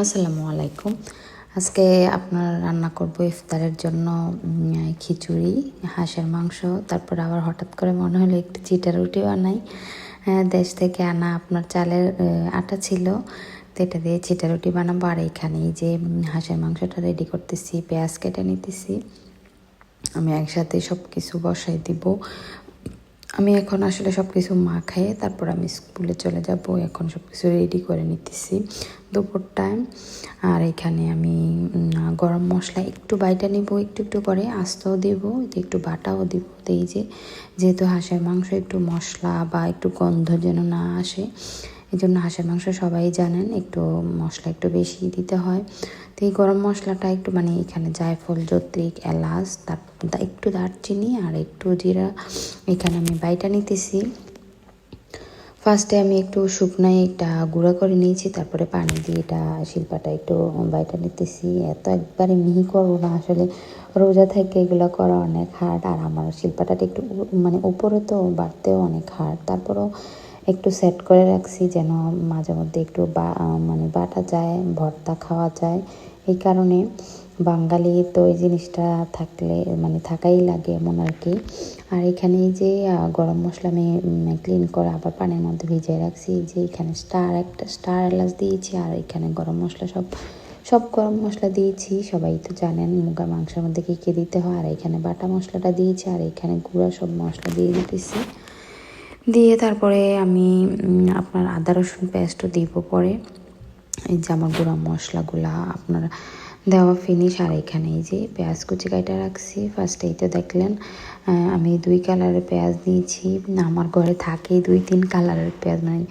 আসসালামু আলাইকুম। আজকে আপনার রান্না করব ইফতারের জন্য খিচুড়ি, হাঁসের মাংস, তারপর আবার হঠাৎ করে মনে হলো একটু চিটা রুটি বানাই। দেশ থেকে আনা আপনার চালের আটা ছিল, তো এটা দিয়ে চিটা রুটি বানাবো। আর এখানে যে হাঁসের মাংসটা রেডি করতেছি, পেঁয়াজ কেটে নিতেছি। আমি একসাথে সব কিছু বসাই দিব। আমি এখন আসলে সব কিছু মাখাই তারপর আমি স্কুলে চলে যাব। এখন সব কিছু রেডি করে নিতেছি। দুপুর টাইম আর এখানে আমি গরম মশলা একটু বাইটা নেব, একটু একটু করে আস্তেও দেব একটু বাটাও দিব। এই যে, যেহেতু হাঁসের মাংস একটু মশলা বা একটু গন্ধ যেন না আসে এই জন্য হাঁসের মাংস সবাই জানেন, একটু মশলা একটু বেশি দিতে হয়। তো এই গরম মশলাটা একটু মানে এখানে জায়ফল, জত্রিক, এলাচ দা- একটু দারচিনি আর একটু জিরা এখানে আমি বাইটা নিতেছি। ফার্স্টে আমি একটু শুকনায় একটা গুঁড়া করে নিয়েছি, তারপরে পানি দিয়ে এটা শিল্পাটা একটু বাইটা নিতেছি। এত একবারে মিহি করব না, আসলে রোজা থেকে এগুলো করা অনেক হার্ড আর আমার শিল্পাটা একটু মানে উপরে তো বাড়তেও অনেক হার্ড তারপরেও একটু সেট করে রাখছি যেন মাঝে মধ্যে একটু বা মানে বাটা যায়, ভর্তা খাওয়া যায়। এই কারণে বাঙালি তো এই জিনিসটা থাকলে মানে থাকাই লাগে এমন আর কি। আর এখানে যে গরম মশলা আমি ক্লিন করে আবার পানির মধ্যে ভিজিয়ে রাখছি। যে এখানে স্টার একটা স্টার এলাচ দিয়েছি আর এখানে গরম মশলা সব সব গরম মশলা দিয়েছি। সবাই তো জানেন মুগা মাংসের মধ্যে কী কী দিতে হয়। আর এখানে বাটা মশলাটা দিয়েছি আর এখানে গুঁড়া সব মশলা দিয়ে দিতেছি। দিয়ে তারপরে আমি আপনার আদা রসুন পেস্টও দিব পরে। এই যে আমার গুঁড়া মশলাগুলা আপনার দেওয়া ফিনিশ আর এখানে এই যে পেঁয়াজ কুচি কাটা রাখছি। ফার্স্টেই তো দেখলেন আমি দুই কালারের পেঁয়াজ দিয়েছি আমার ঘরে থাকে দুই, তিন কালারের পেঁয়াজ মানে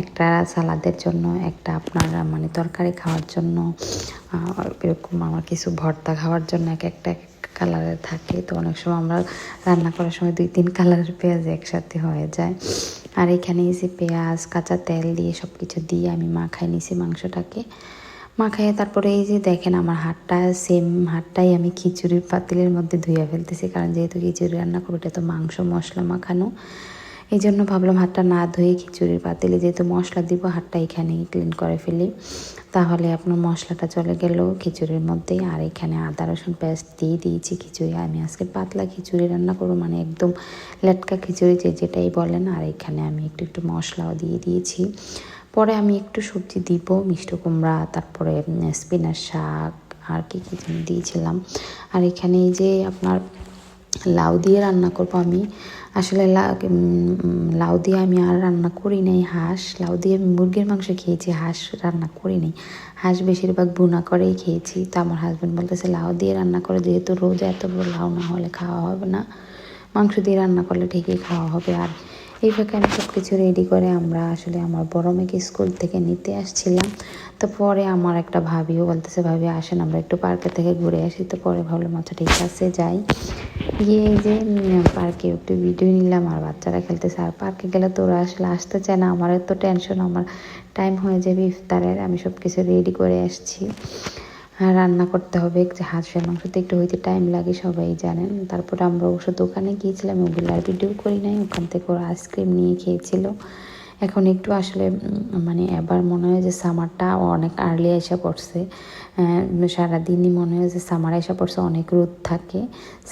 একটা সালাদের জন্য, একটা আপনার মানে তরকারি খাওয়ার জন্য এরকম আমার কিছু ভর্তা খাওয়ার জন্য এক একটা কালারের থাকে, তো অনেক সময় আমরা রান্না করার সময় দুই তিন কালারের পেঁয়াজ একসাথে হয়ে যায়। আর এখানে এসে পেঁয়াজ, কাঁচা তেল দিয়ে সব কিছু দিয়ে আমি মাখাই নিছি মাংসটাকে। মাখায় তারপরে এই যে দেখেন আমার হাতটা সেম হাতটাই আমি খিচুড়ির পাতিলের মধ্যে ধুয়ে ফেলতেছি, কারণ যেহেতু খিচুড়ি রান্না করব, এটা তো মাংস, মশলা মাখানো। এই জন্য ভাবলাম হাতটা না ধুয়ে খিচুড়ির পাতিলে যেহেতু মশলা দিব, হাতটা এখানেই ক্লিন করে ফেলি। তাহলে আপনার মশলাটা চলে গেল খিচুড়ির মধ্যেই। আর এখানে আদা, রসুন পেস্ট দিয়ে দিয়েছি খিচুড়ি। আমি আজকে পাতলা খিচুড়ি রান্না করব মানে একদম লেটকা খিচুড়ি যে যেটাই বলেন। আর এখানে আমি একটু একটু মশলাও দিয়ে দিয়েছি। পরে আমি একটু সবজি দিব, মিষ্টি কুমড়া, তারপরে স্পিনার শাক, আর কি কি দিয়েছিলাম। আর এখানে এই যে আপনার লাউ দিয়ে রান্না করব আমি। আসলে লাউ দিয়ে আমি আর রান্না করি নাই, হাঁস। লাউ দিয়ে আমি মুরগির মাংস খেয়েছি, হাঁস রান্না করি নাই। হাঁস বেশিরভাগ বুনা করেই খেয়েছি। তো আমার হাজব্যান্ড বলতেছে, লাউ দিয়ে রান্না করে যেহেতু রোজ এত বড় লাউ না হলে খাওয়া হবে না। মাংস দিয়ে রান্না করলে ঠিকই খাওয়া হবে। আর এই ফাঁকে আমি সব কিছু রেডি করে আমরা আসলে আমার বড় মেয়েকে স্কুল থেকে নিতে আসছিলাম। তো পরে আমার একটা ভাবিও বলতেছে, ভাবি, আসেন, আমরা একটু পার্কে থেকে ঘুরে আসি। তো পরে ভাবলাম আচ্ছা ঠিক আছে, যাই। গিয়ে যে পার্কে একটু ভিডিও নিলাম, আর বাচ্চারা খেলতেছে। আর পার্কে গেলে তো ওরা আসলে আসতে চায় না। আমার তো টেনশন আমার টাইম হয়ে যাবে ইফতারের। আমি সব কিছু রেডি করে আসছি। আর রান্না করতে হবে। যে হাঁসের মাংস তো একটু হইতে টাইম লাগে, সবাই জানেন। তারপর আমরা অবশ্য দোকানে গিয়েছিলাম, ওগুলো আর ভিডিও করি নাই। ওখান থেকে ওরা আইসক্রিম নিয়ে খেয়েছিল। এখন একটু আসলে মানে এবার মনে হয় যে সামারটা অনেক আর্লি এসে পড়ছে। সারাদিনই মনে হয় যে সামার এসে পড়ছে, অনেক রোদ থাকে।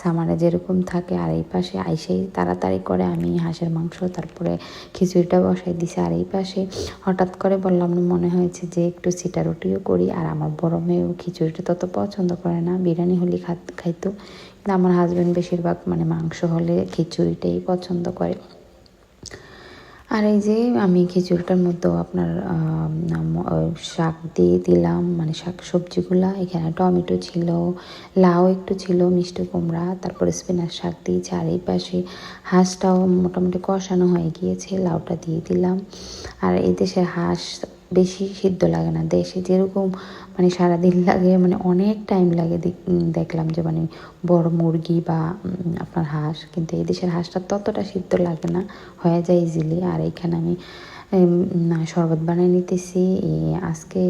সামারে যেরকম থাকে, আর এই পাশে আইসেই তাড়াতাড়ি করে আমি হাঁসের মাংস, তারপরে খিচুড়িটা বসাই দিছি। আর এই পাশে হঠাৎ করে বললাম মনে হয়েছে যে একটু সিটা রুটিও করি। আর আমার বড় মেয়েও খিচুড়িটা তত পছন্দ করে না, বিরিয়ানি, হলে খাইতো। কিন্তু আমার হাজব্যান্ড বেশিরভাগ মানে মাংস হলে খিচুড়িটাই পছন্দ করে। আর এই যে আমি খিচুড়িটার মধ্যেও আপনার শাক দিয়ে দিলাম মানে শাক সবজিগুলা। এখানে টমেটো ছিল, লাউ একটু ছিল, মিষ্টি কুমড়া, তারপরে স্পিনার শাক দিয়েছি আর এই পাশে হাঁসটাও মোটামুটি কষানো হয়ে গিয়েছে, লাউটা দিয়ে দিলাম। আর এই দেশে হাঁস বেশি সিদ্ধ লাগে না। দেশে যেরকম মানে সারাদিন লাগে মানে অনেক টাইম লাগে দেখ- দেখলাম যে মানে বড় মুরগি বা আপনার হাঁস, কিন্তু এই দেশের হাঁসটা ততটা সিদ্ধ লাগে না, হয়ে যায় ইজিলি আর এইখানে আমি শরবত বানিয়ে নিতেছি। আজকে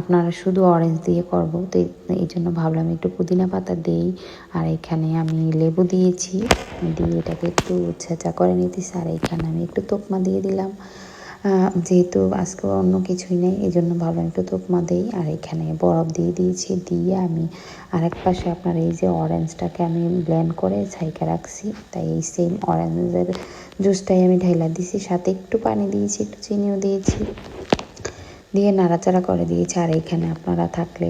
আপনারা শুধু অরেঞ্জ দিয়ে করব, তো এই- জন্য ভাবলাম একটু পুদিনা পাতা দেই। আর এখানে আমি লেবু দিয়েছি, দিয়ে এটাকে একটু ছেঁচা করে নিতেছি। আর এখানে আমি একটু তোকমা দিয়ে দিলাম। যেহেতু আজকে অন্য কিছুই নেই এই জন্য ভাবলাম একটু তোকমা দিই, আর এখানে বরফ দিয়ে দিয়েছি, দিয়ে আমি আরেক পাশে আপনার এই যে অরেঞ্জটাকে আমি ব্লেন্ড করে ছাইকা রাখছি, তাই এই সেম অরেঞ্জের জুসটাই আমি ঢাইলা দিয়েছি সাথে একটু পানি দিয়েছি, একটু চিনিও দিয়েছি, দিয়ে নাড়াচাড়া করে দিয়েছি, আর এখানে আপনারা থাকলে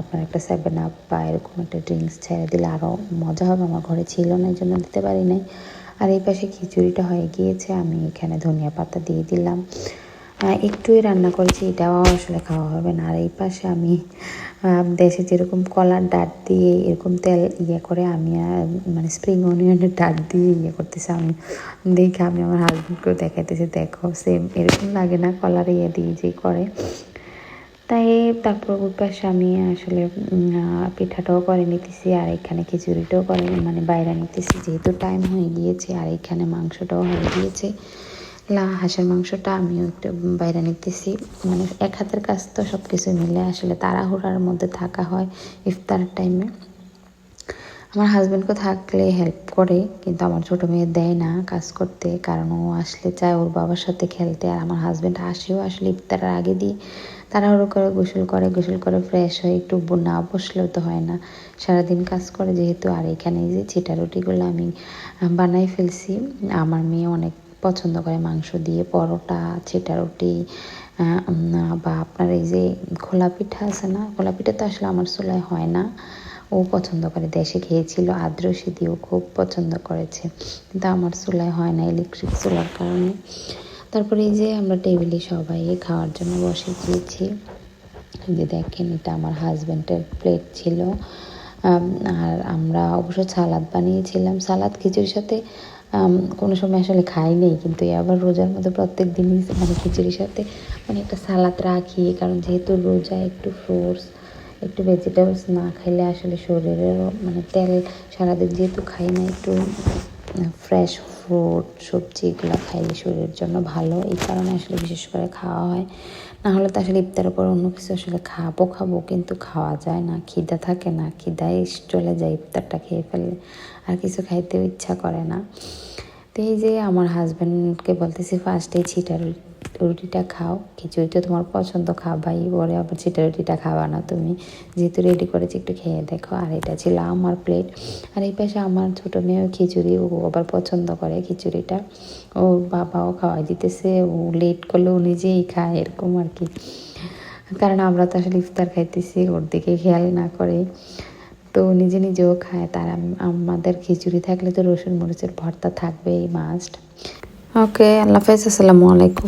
আপনার একটা সেভেন আপ বা এরকম একটা ড্রিঙ্কস ছেড়ে দিলে আরও মজা হবে, আমার ঘরে ছিল না এই জন্য দিতে পারি নাই। আর এই পাশে খিচুড়িটা হয়ে গিয়েছে, আমি এখানে ধনিয়া পাতা দিয়ে দিলাম। একটুই রান্না করেছি, এটাও আসলে খাওয়া হবে না। আর এই পাশে আমি দেশে যেরকম কলার ডাট দিয়ে এরকম তেল ইয়ে করে আমি মানে স্প্রিং অনিয়নের ডাট দিয়ে ইয়ে করতেছি। আমি দেখে আমি আমার হাজব্যান্ডকেও দেখাইতেছি, দেখো সেম এরকম লাগে না কলার ইয়ে দিয়ে যে করে। তাই তারপর পাশে আমি আসলে পিঠাটাও করে নিতেছি, আর এখানে খিচুড়িটাও করে মানে বাইরে নিতেছি। যেহেতু টাইম হয়ে গিয়েছে, আর এখানে মাংসটাও হয়ে গিয়েছে, লা, হাঁসের মাংসটা আমিও একটু বাইরে নিতেছি। মানে এক হাতের কাজ তো সব কিছু মিলে আসলে তাড়াহুড়ার মধ্যে থাকা হয় ইফতার টাইমে আমার হাজব্যান্ডকে থাকলে হেল্প করে, কিন্তু আমার ছোটো মেয়ে দেয় না কাজ করতে, কারণ ও আসলে চায় ওর বাবার সাথে খেলতে, আর আমার হাজব্যান্ড আসেও আসলে ইফতারের আগে দিয়ে তাড়াহুড়ো করে, গোসল করে গোসল করে ফ্রেশ হয়ে একটু না বসলেও তো হয় না। সারাদিন কাজ করে, যেহেতু আর এখানে যে চিটা রুটিগুলো আমি বানাই ফেলছি, আমার মেয়ে অনেক পছন্দ করে মাংস দিয়ে পরোটা চিটা রুটি বা আপনার এই যে খোলা পিঠা আছে না, খোলা পিঠা তো আসলে আমার চুলায় হয় না। ও পছন্দ করে। দেশে খেয়েছিল আদ্রসি দিয়েও খুব পছন্দ করেছে। কিন্তু আমার চুলায় হয় না ইলেকট্রিক চুলার কারণে। তারপরে এই যে আমরা টেবিলে সবাই খাওয়ার জন্য বসে গিয়েছি যে দেখেন, এটা আমার হাজব্যান্ডের প্লেট ছিল। আর আমরা অবশ্য সালাদ বানিয়েছিলাম। সালাদ খিচুড়ির সাথে কোনো সময় আসলে খাই নেই, কিন্তু আবার রোজার মধ্যে প্রত্যেক দিনই মানে খিচুড়ির সাথে মানে একটা সালাদ রাখি, কারণ যেহেতু রোজা একটু ফ্রুটস একটু ভেজিটেবলস না খাইলে আসলে শরীরেরও মানে তেল সারাদিন যেহেতু খাই না, একটু ফ্রেশ ফ্রুট সবজি এগুলো খাইলে শরীরের জন্য ভালো। এই কারণে আসলে বিশেষ করে খাওয়া হয়। না হলে তো আসলে ইফতারের পর অন্য কিছু আসলে খাব খাব, কিন্তু খাওয়া যায় না। খিদা থাকে না। খিদায় চলে যায় ইফতারটা খেয়ে ফেললে। আর কিছু খাইতেও ইচ্ছা করে না। তো এই যে আমার হাজব্যান্ডকে বলতেছি ফার্স্টে ছিটা রুটি রুটিটা খাও, খিচুড়িটা তোমার পছন্দ খাবাই বলে, আবার ছিটা রুটিটা খাবা না তুমি। যেহেতু রেডি করেছি, একটু খেয়ে দেখো। আর এটা ছিল আমার প্লেট আর এই পাশে আমার ছোটো মেয়েও খিচুড়ি, ও আবার পছন্দ করে খিচুড়িটা। ও বাবাও খাওয়াই দিতেছে, ও লেট করলে ও নিজেই খায়, এরকম আর কি। কারণ আমরা তো আসলে ইফতার খাইতেছি, ওর দিকে খেয়াল না করে। তো নিজে নিজেও খায়, তার আমাদের খিচুড়ি থাকলে তো রসুন মরিচের ভর্তা থাকবেই মাস্ট ওকে আল্লাহ হাফেজ, আসসালামু আলাইকুম।